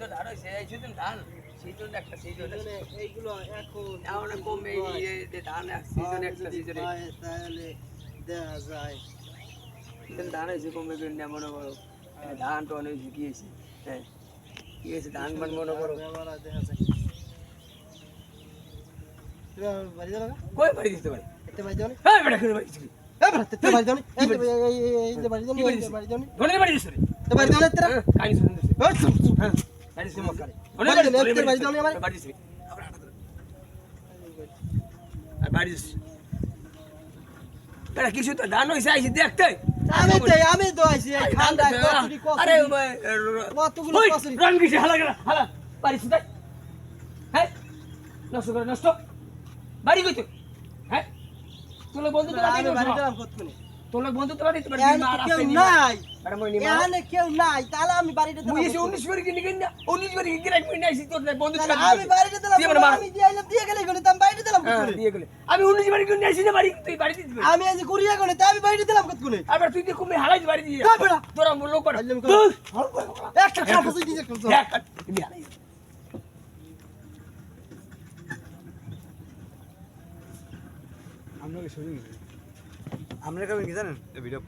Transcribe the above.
সুন্দর ধান হয়েছে এই সিজন ধান সিজন একটা সিজন এইগুলো এখন এখন কমে ধান সিজন একটা সিজনে হয় তাহলে দেওয়া যায়। ধান হয়েছে কমে না মনে করো। ধান তো অনেক শুকিয়েছে হ্যাঁ। কি হয়েছে? ধান মান মনে করো। ব্যবহার দেখা যায়। তুমি আমার বাড়ি যাবে না? কই বাড়ি দিতে পারে? একটা বাড়ি যাবে না? হ্যাঁ বেটা করে বাড়ি দিতে এই বেটা, তেতে বাড়ি যাবে না? এই যে- এই- এই- এই- এই যে বাড়ি যাবে না, এই যে বাড়ি যাবে না? ধরে বাড়ি দিতে তে বাড়ি যাবে না তেরা? কানি শুনুন দিছে ওই চুপ, চুপ। হ্যাঁ। বাড়ি দিতে মক্কারে বাড়ি দিলে, তোর বাড়ি যাবে না আমার? বাড়ি দিতে আর বাড়ি দিছে বেটা কিছু তো ধান হয়েছে আইছি দেখতে। আমি তো আমি তো আইছি এই খান্দা কতটি আরে কতগুলো ওই গেছে হালা হালা। বাড়ি শুধু হ্যাঁ? নষ্ট করে নষ্ট। বাড়ি কইতো হ্যাঁ? তোর লোক বন্ধু তো বাড়ি আমি বাড়ি গেলাম কতক্ষণে? তোর লোক বন্ধু তো বাড়ি দিতে পারি এখানে তো কেউ নাই। আরে মই নিমা এখানে কেউ নাই তাহলে আমি বাড়িতে মুই দিলাম এসে 19 করে কিনে কিনা 19 করে গিরাক আইছি তোর বন্ধু আমি বাড়িতে দিলাম দিয়ে মার। আমি দিয়ে আইলাম দিয়ে গেলে গেলে আমি বাড়িতে দিলাম দিয়ে গেলে। আমি 19 বাড়ি কিনে আইছি না বাড়ি তুই বাড়ি দিতে আমি আজ কুড়িয়া গেলে তো আমি বাড়িতে দিলাম কতক্ষণে? আবার তুই বাড়ি দিয়ে। যা বেটা। তোরা লোক তুই একটা কি শুনি আমরা কেমন কি জানেন? ভিডিও